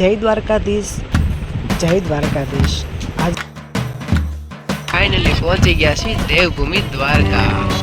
જય દ્વારકાધીશ જય દ્વારકાધીશ. આજ ફાઇનલી પહોંચી ગયા છીએ દેવભૂમિ દ્વારકા.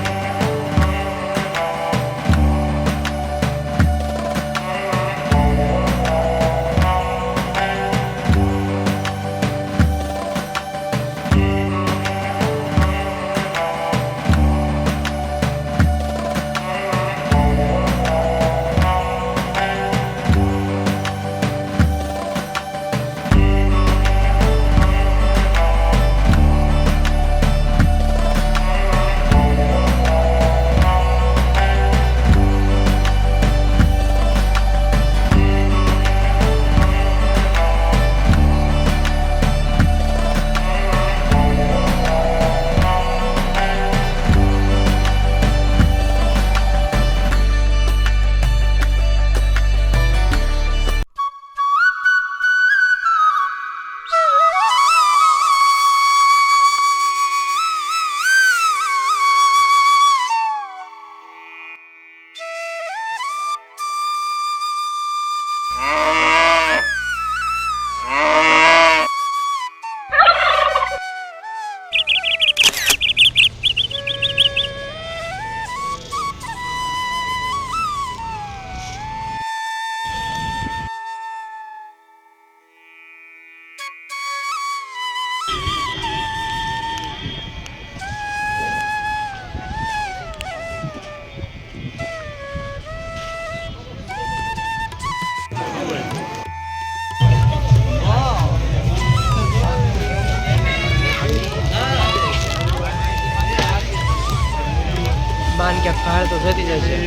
બાન ક્યાંક ફાળ તો જતી જશે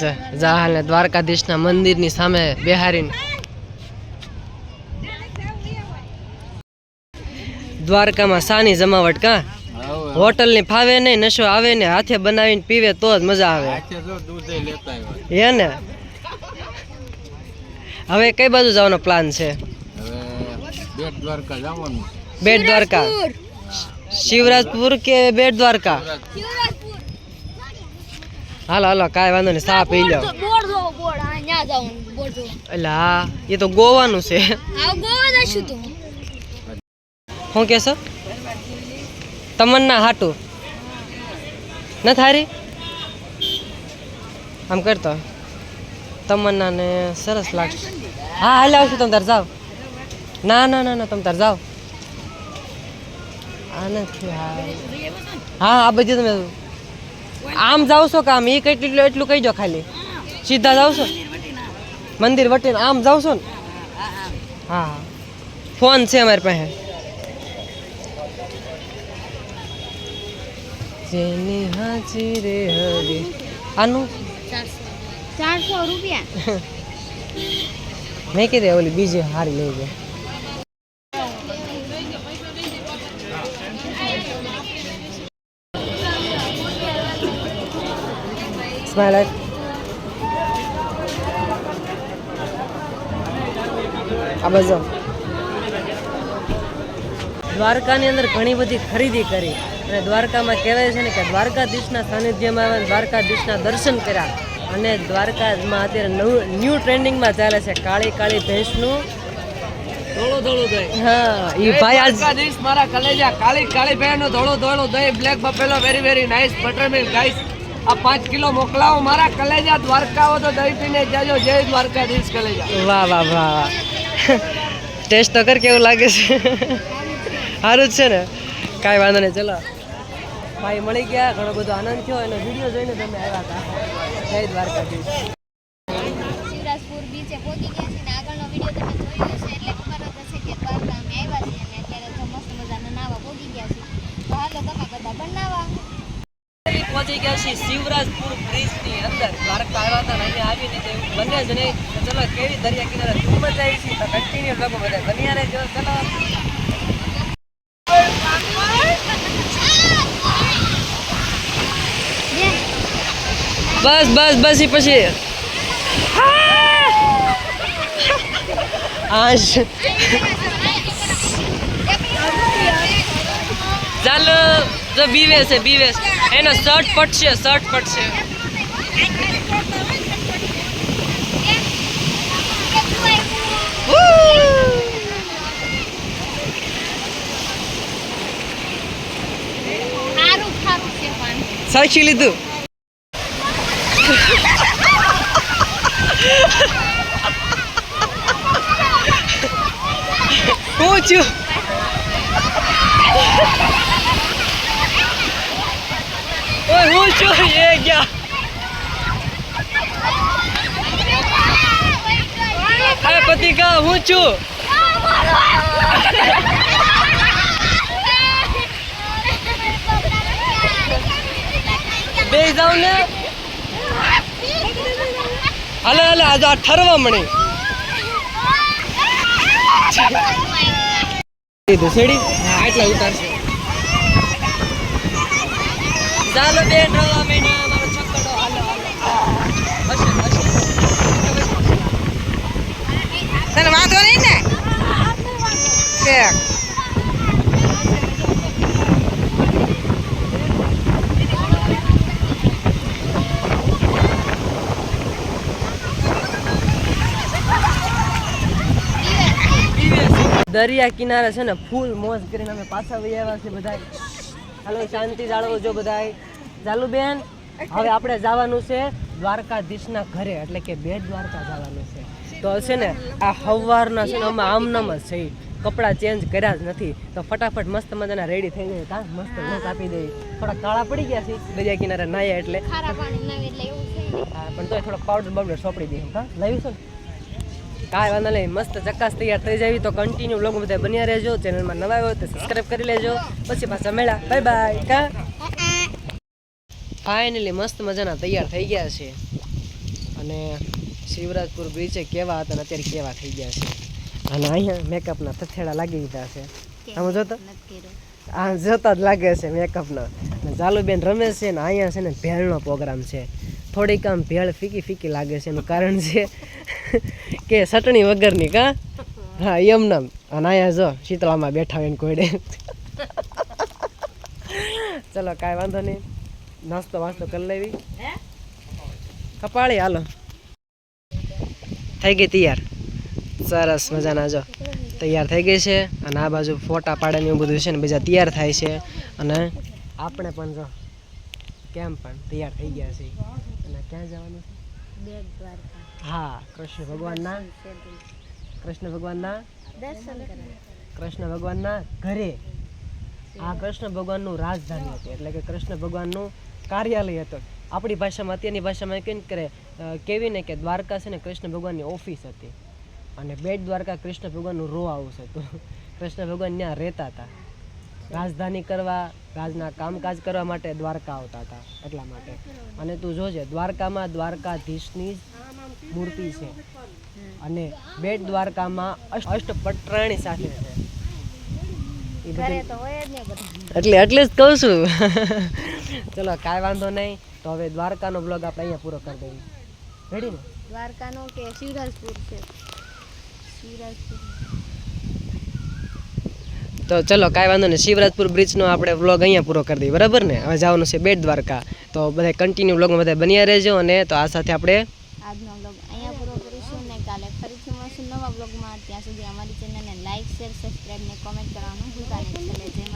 જા- જા હાલ ને દ્વારકાધીશના મંદિરની સામે બેહારીને. દ્વારકામાં સાની જમાવટ કા? હોટલની ફાવે નહીં નશો આવે ને હાથે બનાવીને પીવે તો જ મજા આવે. હે ને? હવે કઈ બાજુ જવાનો પ્લાન છે? બેટ દ્વારકા જવાનું. બેટ દ્વારકા. શિવરાજપુર કે બેટ દ્વારકા હાલો હાલો કાંઈ વાંધો નહીં સા પી લો એટલે હા એ તો ગોવાનું છે. શું કહેશો તમન્ના હાટું. ન થારી? આમ કરતો. તમન્નાને સરસ લાગશે. હા હાલ આવશું તમે તાર જાઓ. ના ના ના ના તમે તાર જાઓ. આ. નથી હા આ બધું તમે આમ જાવ છો કે આમ? એ કેટલું એટલું કહી દો ખાલી. સીધા જાવ છો? મંદિર વટીને. આમ જાવ છો ને? હા હા ફોન છે અમારી પાસે. જેની હાજી રે હરી. આનું? ચારસો. રૂપિયા. મેં કીધે ઓલી બીજી હારી લઈ જાય આ બાજુ દ્વારકાની અંદર ઘણી બધી ખરીદી કરી. અને દ્વારકામાં કહેવાય છે ને કે દ્વારકાધીશના સાનિધ્યમાં આવે દ્વારકાધીશના દર્શન કર્યા. અને દ્વારકામાં અત્યારે નવું ન્યૂ ટ્રેન્ડિંગમાં ચાલે છે કાળી કાળી ભેંસનું. ધોળો ધોળો દહીં. હા એ ભાઈ આજ દ્વારકાધીશ મારા કલેજા કાળી કાળી બહેનો ધોળો ધોળો દહીં black buffalo very very nice butter milk guys આ પાંચ કિલો મોકલાવો મારા કલેજા દ્વારકાઓ તો દહીં પીને જાજો, જય દ્વારકાધીશ કલેજા. વાહ વાહ વાહ વાહ. ટેસ્ટ તો કર કેવું લાગે છે? સારું જ છે ને. કાંઈ વાંધો નહીં, ચલો. ભાઈ મળી ગયા, ઘણો બધો આનંદ થયો. એનો વીડિયો જોઈને તમે આવ્યા હતા. જય દ્વારકાધીશ શિવરાજપુર બીચે પહોંચી ગયા છે ને આગળનો વીડિયો તમે જોયો હશે એટલે ખબર જ હશે કે દ્વારકા અમે આવ્યા છીએ અને અત્યારે તો મસ્ત મજાના નાવા પહોંચી ગયા છે તો હાલો તમે બધા બનાવવા પહોંચી ગયા છીએ શિવરાજપુર બ્રિજની અંદર. દ્વારકા આવ્યા હતા અહીંયા આવીને તે બંને બને જ નહીં ચલો કેવી દરિયા કિનારે ખૂબ મજા આવી છે. તો કન્ટિન્યુ લોકો બધા બન્યા રહેજો. ચલો. બસ બસ બસ ઈ પછી. ચાલો. જો બીવે છે બીવે છે. એનો શર્ટ ફટશે શર્ટ ફટશે સાચી લીધું. હું હું છું એ ગયા અરે પતિકા હું છું બે જાવ ને હાલે હાલે આજે આ ઠરવા મળી ધસેડી આટલા ઉતારશે ચાલો બેન રવા મહિના મારો છકડો હાલો હશે હશે. તને વાંધો નહીં ને? ઠેક દરિયા કિનારે છે ને ફૂલ મોજ કરીને અમે પાછા વહી આવ્યા છે બધા હાલો, શાંતિ જાળવો જો બધા ચાલુ બેન હવે આપણે જવાનું છે દ્વારકાધીશના ઘરે એટલે કે બે દ્વારકા જવાનું છે. તો છે ને આ હવારના છે ને અમે આમનામ જ છે કપડાં ચેન્જ કર્યા જ નથી. તો ફટાફટ મસ્ત મજાના રેડી થઈ જાય કા? મસ્ત લોક આપી દઈએ થોડા કાળા પડી ગયા છે દરિયા કિનારે નાયા એટલે. પાણી તોય થોડો પાવડર બાવડર સોપડી દઈએ હા ને? કાંઈ વાંધો નહીં મસ્ત ચકાસ તૈયાર થઈ જાવી. તો કન્ટિન્યુ લોકો બધા બન્યા રહેજો. ચેનલમાં નવા હોય તો સબસ્ક્રાઈબ કરી લેજો. પછી પાછા મેળા બાય બાય કા? ફાઇનલી મસ્ત મજાના તૈયાર થઈ ગયા છે. અને શિવરાજપુર બ્રિજે કેવા હતા અત્યારે કેવા થઈ ગયા છે. અને અહીંયા મેકઅપના થથેડા લાગી દીધા છે. તમે જોતા? આ જોતા જ લાગે છે મેકઅપના ચાલુબેન રમે છે ને અહીંયા છે ને ભેળનો પ્રોગ્રામ છે. થોડીક આમ ભેળ ફીકી ફીકી લાગે છે એનું કારણ છે કે ચટણી વગરની કા? હા એમ નામ. અને અહીંયા જો શીતળામાં બેઠા હોય ને કોઈડે ચલો કાંઈ વાંધો નહીં. નાસ્તો વાસ્તો કરી લેવી. કપાળી હાલો. થઈ ગઈ તૈયાર. સરસ મજાના જો. તૈયાર થઈ ગઈ છે અને આ બાજુ ફોટા પાડે ને એવું બધું છે ને બીજા તૈયાર થાય છે. અને આપણે પણ જો કેમ પણ તૈયાર થઈ ગયા છે અને ક્યાં જવાનું છે? હા કૃષ્ણ ભગવાનના કૃષ્ણ ભગવાનના કૃષ્ણ ભગવાનના ઘરે. આ કૃષ્ણ ભગવાનનું રાજધાની હતી એટલે કે કૃષ્ણ ભગવાનનું કાર્યાલય હતો. આપણી ભાષામાં અત્યારની ભાષામાં કેમ કરે કેવી ને કે દ્વારકા છે ને કૃષ્ણ ભગવાનની ઓફિસ હતી. અને બેટ દ્વારકા કૃષ્ણ ભગવાનનું રો હાઉસ હતું. કૃષ્ણ ભગવાન ત્યાં રહેતા હતા. રાજધાની કરવા રાજના કામકાજ કરવા માટે દ્વારકા આવતા હતા એટલા માટે. અને તું જોજે દ્વારકામાં દ્વારકાધીશની જ મૂર્તિ છે. અને બેટ દ્વારકામાં અષ્ટ અષ્ટપટરાણી સાથે છે. એટલે એટલે જ કહું છું. ચલો કાંઈ વાંધો નહીં. તો હવે દ્વારકાનો બ્લોગ આપણે અહીંયા પૂરો કરી દઈએ. રેડી ને? દ્વારકાનો કે શિવરાજપુર છે? શિવરાજપુર. તો ચલો કાંઈ વાંધો નહીં. શિવરાજપુર બ્રિજનો આપણે વ્લોગ અહીંયા પૂરો કરી દઈએ. બરાબર ને? હવે જવાનું છે બેટ દ્વારકા. તો બધા કન્ટિન્યુ વ્લોગમાં બધા બન્યા રહેજો અને તો આ સાથે આપણે આજનો બ્લોગ અહીંયા પૂરો કરીશું ને કાલે ફરીથી મળશું નવા બ્લોગમાં ત્યાં સુધી અમારી ચેનલને લાઈક શેર સબસ્ક્રાઈબ ને કોમેન્ટ કરવાનું ભૂલતા નહીં. જય